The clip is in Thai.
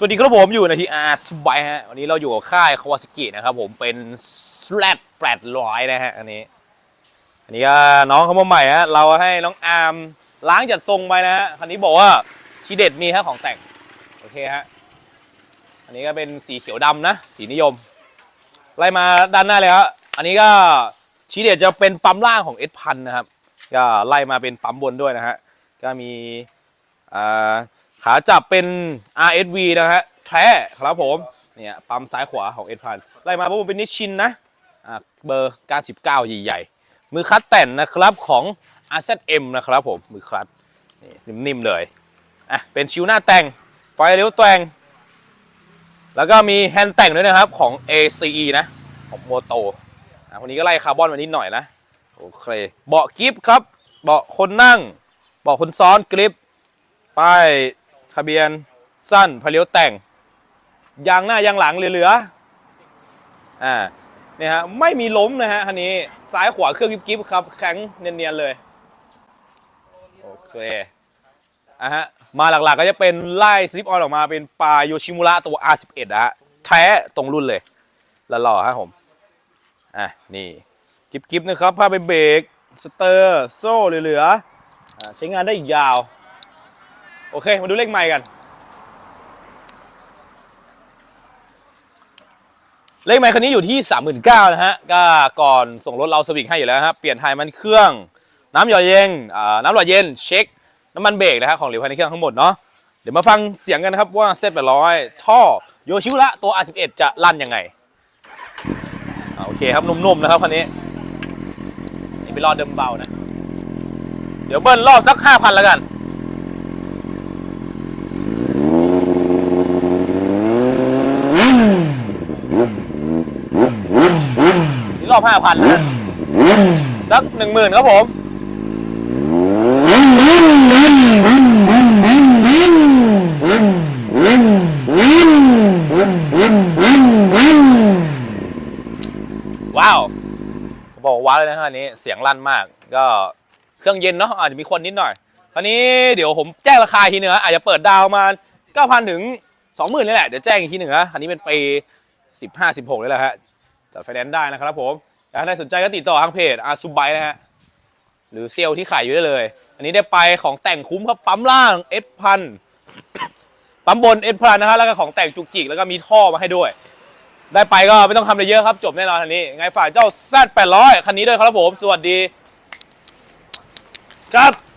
สวัสดีครับผมอยู่ในที่อาร์สบายฮะวันนี้เราอยู่กับค่ายคาวาสกินะครับผมเป็นสแลดแปดร้อยนะฮะอันนี้ อันนี้ก็น้องเขามาใหม่ฮะเราให้น้องอาร์มล้างจัดทรงไปนะฮะคันนี้บอกว่าทีเด็ดมีฮะของแต่งโอเคฮะอันนี้ก็เป็นสีเขียวดำนะ สีนิยม ไล่มาด้านหน้าเลยครับอันนี้ก็ทีเด็ดจะเป็นปั๊มล่างของเอสพันนะครับก็ไล่มาเป็นปั๊มบนด้วยนะฮะก็มีอ่า ขาจับเป็น RSV นะฮะแท้ครับผมเนี่ยปั๊มซ้ายขวาของเอ็ดพันไล่มาปุ๊บเป็นนิชินนะอ่าเบอร์99ใหญ่ๆ มือคัตแต่นนะครับของ RZM นะครับผมมือคัตนี่นิ่มๆเลยอะเป็นชิวหน้าแต่งไฟเลี้ยวแต่งแล้วก็มีแฮนด์แต่งด้วยนะครับของ ACE นะของโมโตอะคนนี้ก็ไล่คาร์บอนมานิดหน่อยนะโอเคเบาะกิฟครับเบาะคนนั่งเบาะคนซ้อนกริปป้าย ทะเบียนสั้นพเลี้ยวแต่ง ยางหน้ายางหลังเหลือๆอ่าเนี่ยฮะไม่มีล้มนะฮะคันนี้ซ้ายขวาเครื่องกิ๊บๆครับ แข็งเนียนๆเลยโอเคอะฮะมาหลักๆก็จะเป็นไล่ซิปออนออกมาเป็นปลาโยชิมุระตัว R11 นะฮะแท้ตรงรุ่นเลยละหล่อฮะผมอะนี่กิ๊บๆนะครับผ้าไปเบรกสเตอร์ โซ่เหลือๆใช้งานได้อีกยาว โอเค มาดูเลขใหม่กัน เลขใหม่คันนี้อยู่ที่ 39,000นะฮะ ก็ก่อนส่งรถเราสวิกให้อยู่แล้วครับเปลี่ยนไทยมันเครื่อง น้ำหยอดเย็นน้ำหล่อเย็น เช็ค น้ำมันเบรกนะฮะของเหลวภายในเครื่องทั้งหมดเนาะ เดี๋ยวมาฟังเสียงกันนะครับว่าเซตแปดร้อยท่อโยชิระตัว R11 จะลั่นยังไง โอเคครับนุ่มๆนะครับคันนี้ นี่ไปรอเดิมเบานะ เดี๋ยวเบิ้ลรอบสัก 5,000แล้วกัน อบห้าพันนะสักหนึ่งหมื่นครับผม ว้าวบอกว่าว้าวเลยนะฮะอันนี้เสียงลั่นมาก ก็เครื่องเย็นเนาะอาจจะมีคนนิดหน่อยคราวนี้เดี๋ยวผมแจ้งราคาอีกทีหนึงนะอาจจะเปิดดาวน์มา9,000ถึง20,000นี่แหละเดี๋ยวแจ้งอีกทีหนึ่งนะอันนี้เป็นปี15 16เลยแหละฮะ จัดไฟแนนซ์ได้นะครับผมถ้าใครสนใจก็ติดต่อทางเพจอาซูบายนะฮะหรือเซลที่ขายอยู่ได้เลย อันนี้ได้ไปของแต่งคุ้มครับปั๊มล่างเอสพันปั๊มบนเอสพันนะฮะแล้วก็ของแต่งจุกจิกแล้วก็มีท่อมาให้ด้วย ได้ไปก็ไม่ต้องทำอะไรเยอะครับ จบแน่นอนคันนี้ ไงฝ่ายเจ้า Z 800คันนี้ด้วยครับผม สวัสดี ครับ